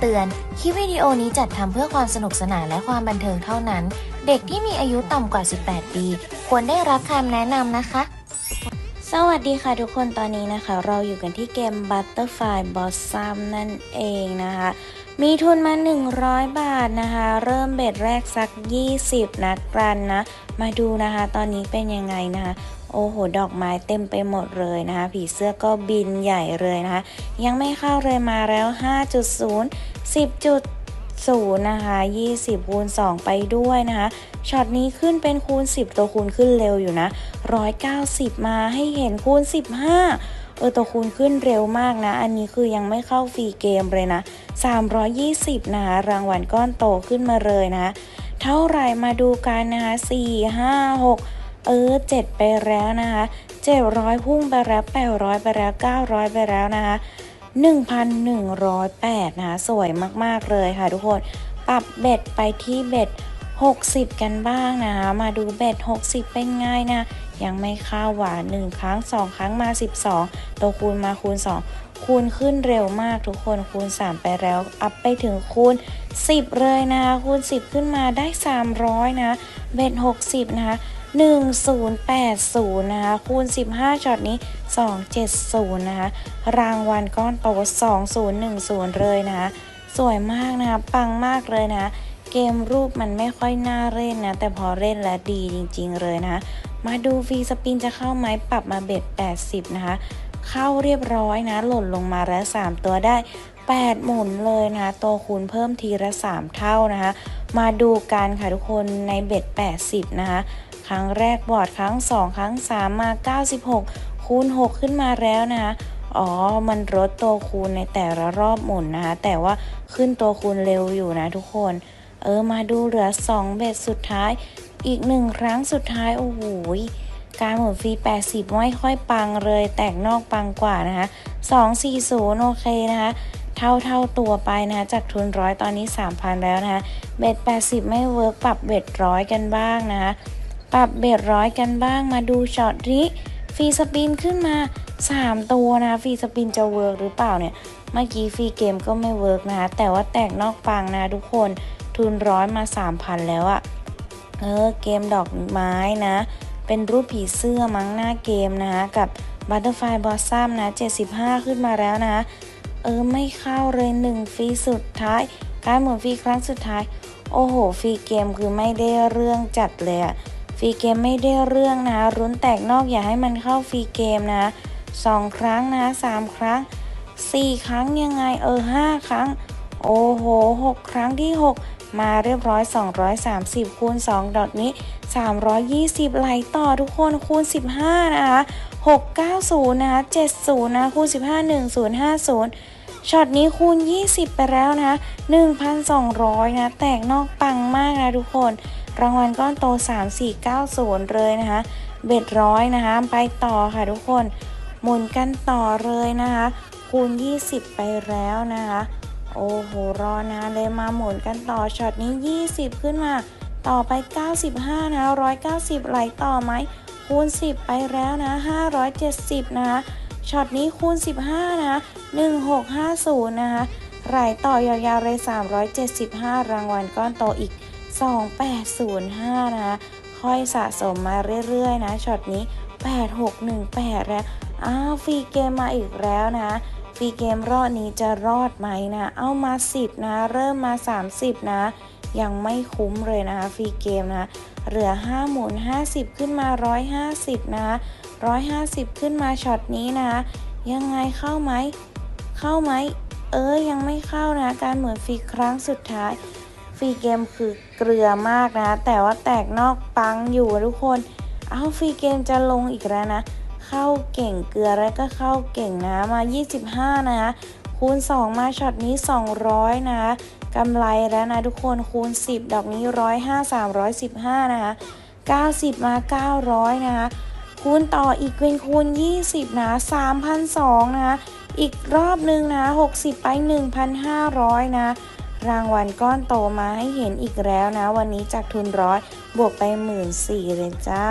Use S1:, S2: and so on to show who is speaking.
S1: เตือน คลิปวิดีโอนี้จัดทำเพื่อความสนุกสนานและความบันเทิงเท่านั้น เด็กที่มีอายุต่ำกว่า 18 ปี ควรได้รับคำแนะนำนะคะ
S2: สวัสดีค่ะทุกคนตอนนี้นะคะ เราอยู่กันที่เกม Butterfly Blossom นั่นเองนะคะ มีทุนมา 100 บาทนะคะ เริ่มเบ็ดแรกสัก 20 นัดกันนะ มาดูนะคะ ตอนนี้เป็นยังไงนะคะ โอ้โห ดอกไม้เต็มไปหมดเลยนะคะ ผีเสื้อก็บินใหญ่เลยนะคะ ยังไม่เข้าเลยมาแล้ว 5.0 10.0 นะคะ 20 คูณ 2 ไปด้วยนะคะ ช็อตนี้ขึ้นเป็นคูณ 10 ตัวคูณขึ้นเร็วอยู่นะ 190 มาให้เห็นคูณ 15 เออ ตัวคูณขึ้นเร็วมากนะ อันนี้คือยังไม่เข้าฟรีเกมเลยนะ 320 นะคะ รางวัลก้อนโตขึ้นมาเลยนะเท่าไรมาดูกันนะคะ 4 5 6 เออ 7 ไปแล้วนะคะ 700 พุ่งไปแล้ว 800 ไปแล้ว 900 ไปแล้วนะคะ 1,108 นะคะ สวยมากๆเลยค่ะทุกคน ปรับเบ็ดไปที่เบ็ด 60 กันบ้างนะคะ มาดูเบ็ด 60 เป็นไงนะ ยังไม่เข้าหวาน 1 ครั้ง 2 ครั้งมา 12 ตัวคูณมาคูณ 2คูณขึ้นเร็วมากทุกคนคูณ 3 ไปแล้ว อัพไปถึงคูณ 10 เลยนะคะคูณ 10 ขึ้นมาได้ 300 นะเบ็ด60 นะคะ1080 นะคะ คูณ 15ช็อตนี้ 270 นะคะ รางวัลก้อนโต2010 เลยนะคะ สวยมากนะคะ ปังมากเลยนะเกมรูปมันไม่ค่อยน่าเล่นนะ แต่พอเล่นแล้วดีจริงๆเลยนะมาดูฟรีสปินจะเข้าไหมปรับมาเบ็ด 80 นะคะ เข้าเรียบร้อยนะ หล่นลงมาแล้ว 3 ตัวได้ 8 หมุนเลยนะคะ ตัวคูณเพิ่มทีละ 3 เท่านะคะ มาดูกันค่ะทุกคนในเบ็ด 80 นะคะ ครั้งแรกบอร์ดครั้ง 2 ครั้ง 3 มา 96 คูณ 6 ขึ้นมาแล้วนะคะอ๋อ มันลดตัวคูณในแต่ละรอบหมุนนะคะ แต่ว่าขึ้นตัวคูณเร็วอยู่นะทุกคน เออ มาดูเหลือ 2 เบ็ดสุดท้าย อีกหนึ่งครั้งสุดท้าย โอ้โห การหมุนฟรี 80 ไม่ค่อยปังเลย แตกนอกปังกว่านะคะ 240 โอเคนะคะ เท่าเท่าตัวไปนะคะ จากทุนร้อยตอนนี้ 3,000 แล้วนะคะ เบ็ด 80 ไม่เวิร์กปรับเบ็ดร้อยกันบ้างนะคะ ปรับเบ็ดร้อยกันบ้างมาดูช็อตนี้ฟรีสปินขึ้นมา 3 ตัวนะฟรีสปินจะเวิร์กหรือเปล่าเนี่ย เมื่อกี้ฟรีเกมก็ไม่เวิร์กนะคะ แต่ว่าแตกนอกปังนะทุกคนทุนร้อยมา 3,000 แล้วอะเออเกมดอกไม้นะ เป็นรูปผีเสื้อมั้งหน้าเกมนะคะกับ Butterfly Blossom นะ 75 ขึ้นมาแล้วนะเออไม่เข้าเลย1ฟรีสุดท้าย การหมุนฟรีครั้งสุดท้าย โอ้โหฟรีเกมคือไม่ได้เรื่องจัดเลยอะ ฟรีเกมไม่ได้เรื่องนะรุ้นแตกนอกอย่าให้มันเข้าฟรีเกมนะสองครั้งนะสามครั้งสี่ครั้งยังไงเออห้าครั้ง โอ้โหหกครั้งที่หกมาเรียบร้อย 230 คูณ 2 ดอกนี้ 320 ไหลต่อทุกคนคูณ 15 นะคะ690 นะคะ70 นะ คูณ 15 1050 ช็อตนี้คูณ 20 ไปแล้วนะ 1,200 นะ แตกนอกปังมากนะทุกคน รางวัลก้อนโต 3490 เลยนะคะ เบ็ดร้อยนะคะ ไปต่อค่ะทุกคน หมุนกันต่อเลยนะคะ คูณ 20 ไปแล้วนะคะ โอ้โห รอนานเลยมาหมุนกันต่อ ช็อตนี้ 20 ขึ้นมา ต่อไป 95 นะ 190 ไหลต่อไหม คูณ 10 ไปแล้วนะ 570 นะคะ ช็อตนี้คูณ 15 นะ 1650 นะคะไหลต่อยาวๆเลย 375 รางวัลก้อนโตอีก 2805 นะคะ ค่อยสะสมมาเรื่อยๆนะช็อตนี้ 8618 แล้ว อ้าวฟรีเกมมาอีกแล้วนะฟรีเกมรอบนี้จะรอดไหมนะ เอามา 10 นะ เริ่มมา 30 นะ ยังไม่คุ้มเลยนะคะฟรีเกมนะ เหลือ 5 หมุน 50 ขึ้นมา 150 นะ 150 ขึ้นมาช็อตนี้นะ ยังไงเข้าไหม เข้าไหม เออยังไม่เข้านะ การเหมุนฟรีครั้งสุดท้าย ฟรีเกมคือเกลือมากนะแต่ว่าแตกนอกปังอยู่ทุกคน เอาฟรีเกมจะลงอีกแล้วนะ เข้าเก่งเกลือแล้วก็เข้าเก่งนะมา 25 นะคูณ 2 มาช็อตนี้ 200นะกำไรแล้วนะทุกคนคูณ 10 ดอกนี้ 105 315 นะคะ 90 มา 900 นะคะ คูณต่ออีกเป็นคูณ 20 นะ3,200นะอีกรอบนึงนะ 60 ไป 1,500 นะ รางวัลก้อนโตมาให้เห็นอีกแล้วนะ วันนี้จากทุนร้อยบวกไปหมื่นสี่เลยจ้า